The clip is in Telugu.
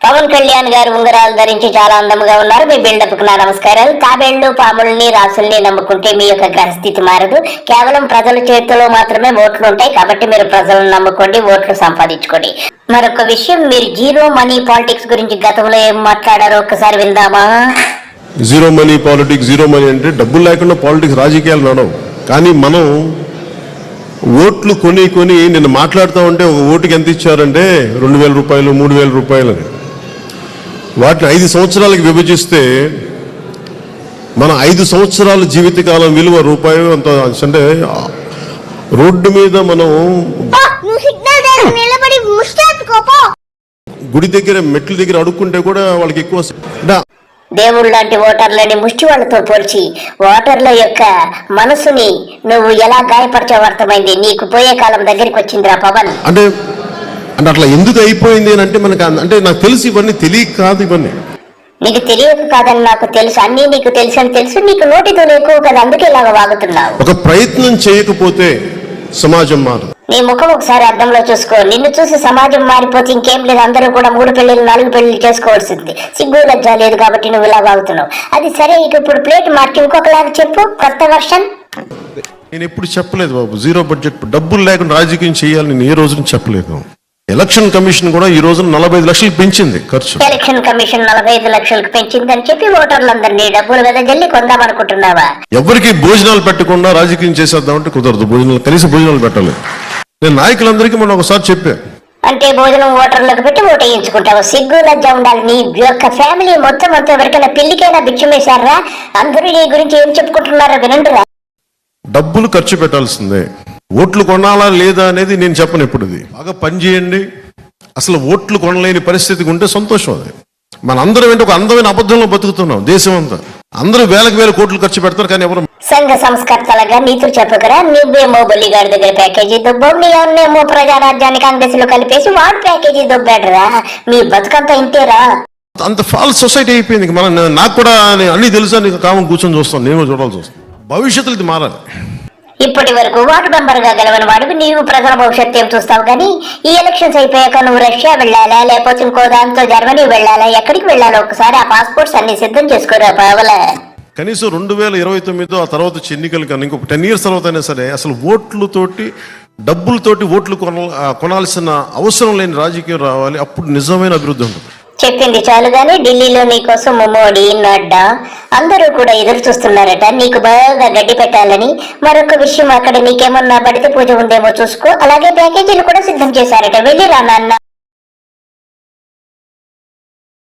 పవన్ కళ్యాణ్ గారు ఉంగరాలు ధరించి చాలా అందంగా ఉన్నారు. మీ బిల్డప్కు నా నమస్కారాలు. తాబేళ్ళు పాముల్ని రాసుల్ని నమ్ముకుంటే మీ యొక్క గ్రహస్థితి మారదు. కేవలం ప్రజల చేతిలో మాత్రమే ఓట్లు ఉంటాయి. కాబట్టి మీరు ప్రజలను నమ్ముకోండి ఓట్లు సంపాదించుకోండి. మరొక విషయం మీరు జీరో మనీ పాలిటిక్స్ గురించి గతంలో ఏం మాట్లాడారో ఒకసారి విందామా? Zero money politics zero money అంటే డబ్బులు లేకుండా పాలిటిక్స్ రాజకీయాలు నడవు. కానీ మనం ఓట్లు కొని కొని నిన్న మాట్లాడుతూ ఉంటే ఒక ఓటుకి ఎంత ఇచ్చారంటే రెండు వేల రూపాయలు మూడు వేల రూపాయలు అని. వాటిని ఐదు సంవత్సరాలకు విభజిస్తే మన ఐదు సంవత్సరాల జీవితకాలం విలువ రూపాయి అంత అంటే రోడ్డు మీద మనం గుడి దగ్గర మెట్ల దగ్గర అడుక్కుంటే కూడా వాళ్ళకి ఎక్కువ అంటే దేవుడు లాంటి ఓటర్లని ముష్టి వాళ్ళతో పోల్చి ఓటర్ల యొక్క మనసుని నువ్వు ఎలా గాయపరచావు అర్థమైంది. నీకు పోయే కాలం దగ్గరికి వచ్చిందిరా పవన్. అంటే అంటే అట్లా ఎందుకు అయిపోయింది అని అంటే మనకు అంటే నాకు తెలిసి ఇవన్నీ తెలియక కాదు ఇవన్నీ. నీకు తెలియక కాదని నాకు తెలుసు. అన్నీ నీకు తెలుసు అని తెలుసు. నీకు నోటితో ఎక్కువ కదా అందుకే ఇలాగ వాగుతున్నావు. ఒక ప్రయత్నం చేయకపోతే సమాజం మారు. నీ ముఖం ఒకసారి అద్దంలో చూసుకో. నిన్ను చూసి సమాజం మారిపోతే ఇంకేం లేదు. అందరూ కూడా మూడు పెళ్ళిళ్ళు నాలుగు పెళ్ళిళ్ళు చేసుకోవాల్సింది. సిగ్గు లజ్జ లేదు కాబట్టి నువ్వు ఇలా వాగుతున్నావు. అది సరే ఇక ఇప్పుడు ప్లేట్ మార్చి ఇంకొకలాగా చెప్పు. కొత్త వర్షన్. నేను ఎప్పుడు చెప్పలేదు బాబు. Zero budget. డబ్బులు లేకుండా రాజకీయం చేయాలని ఏ రోజున చెప్పలేదు. ఎలక్షన్ కమిషన్ కూడా ఈ రోజున నలభై ఐదు లక్షలు పెంచింది ఖర్చు. ఎలక్షన్ కమిషన్ నలభై ఐదు లక్షలకు పెంచిందని చెప్పి ఓటర్లందరినీ డబ్బులు వెదజల్లి కొందామనుకుంటున్నావా ఎవరికి భోజనాలు పెట్టకుండా రాజకీయం చేసేద్దామంటే కుదరదు. భోజనాలు కనీసం భోజనాలు పెట్టాలి నేను నాయకులందరికీ మనం ఒకసారి చెప్పా. అంటే భోజనం ఓటర్లకు పెట్టి ఓటేయించుకుంటావు సిగ్గు లజ్జ ఉండాలి. నీ యొక్క ఫ్యామిలీ మొత్తం అంతా ఎవరికైనా పెళ్ళికైనా వేశారా? అందరూ నీ గురించి ఏం చెప్పుకుంటున్నారో వినండిరా. డబ్బులు ఖర్చు పెట్టాల్సిందే. ఓట్లు కొనాలా లేదా అనేది నేను చెప్పను ఎప్పుడు ఇది బాగా పని చేయండి. అసలు ఓట్లు కొనలేని పరిస్థితికి ఉంటే సంతోషం అది. మన అందరం ఏంటి ఒక అందమైన అబద్ధంలో బతుకుతున్నాం దేశం అంతా. అందరూ వేలకు వేల కోట్లు ఖర్చు పెడతారు కానీ ఎవరు సంఘ సంస్కర్తలుగా నీతులు చెప్పకరా. నువ్వేమో బొల్లిగాడి దగ్గర ప్యాకేజీ దొబ్బావు. నీ అన్నేమో ప్రజారాజ్యాన్ని కాంగ్రెస్లో కలిపేసి వాడు ప్యాకేజీ దొబ్బాడురా. మీ బతుకంతా ఇంతేరా. అంత ఫాల్స్ సొసైటీ అయిపోయింది. మనం నాకు కూడా నేను అన్ని తెలుసా? నీకు కామం కూర్చొని చూస్తాను. నేను చూడాల్సి వస్తుంది. భవిష్యత్తులో ఇది మారాలి. ఇప్పటి వరకు వార్డు మెంబర్గా గెలవని వాడివి. నీవు ప్రజల భవిష్యత్తు ఏం చూస్తావు కానీ ఈ ఎలక్షన్స్ అయిపోయాక నువ్వు రష్యా వెళ్ళాలా? లేకపోతే ఇంకో దాంతో జర్మనీ వెళ్ళాలా? ఎక్కడికి వెళ్ళాలో ఒకసారి ఆ పాస్పోర్ట్స్ అన్ని సిద్ధం చేసుకోరా పావలా కనీసం రెండు వేల ఇరవై తొమ్మిదో ఆ తర్వాత ఎన్నికలు కానీ ఇంకొక టెన్ ఇయర్స్ తర్వాత అయినా సరే అసలు ఓట్లతోటి డబ్బులతోటి ఓట్లు కొన కొనాల్సిన అవసరం లేని రాజకీయం రావాలి. అప్పుడు నిజమైన అభివృద్ధి ఉంటుంది. చెప్పింది చాలు గాని ఢిల్లీలో నీకోసం మోడీ నడ్డా అందరూ కూడా ఎదురు చూస్తున్నారట. నీకు బాగా గడ్డి పెట్టాలని మరొక విషయం అక్కడ నీకేమన్నా బడిత పూజ ఉందేమో చూసుకో. అలాగే ప్యాకేజీలు కూడా సిద్ధం చేశారట. వెళ్ళిరా నాన్న.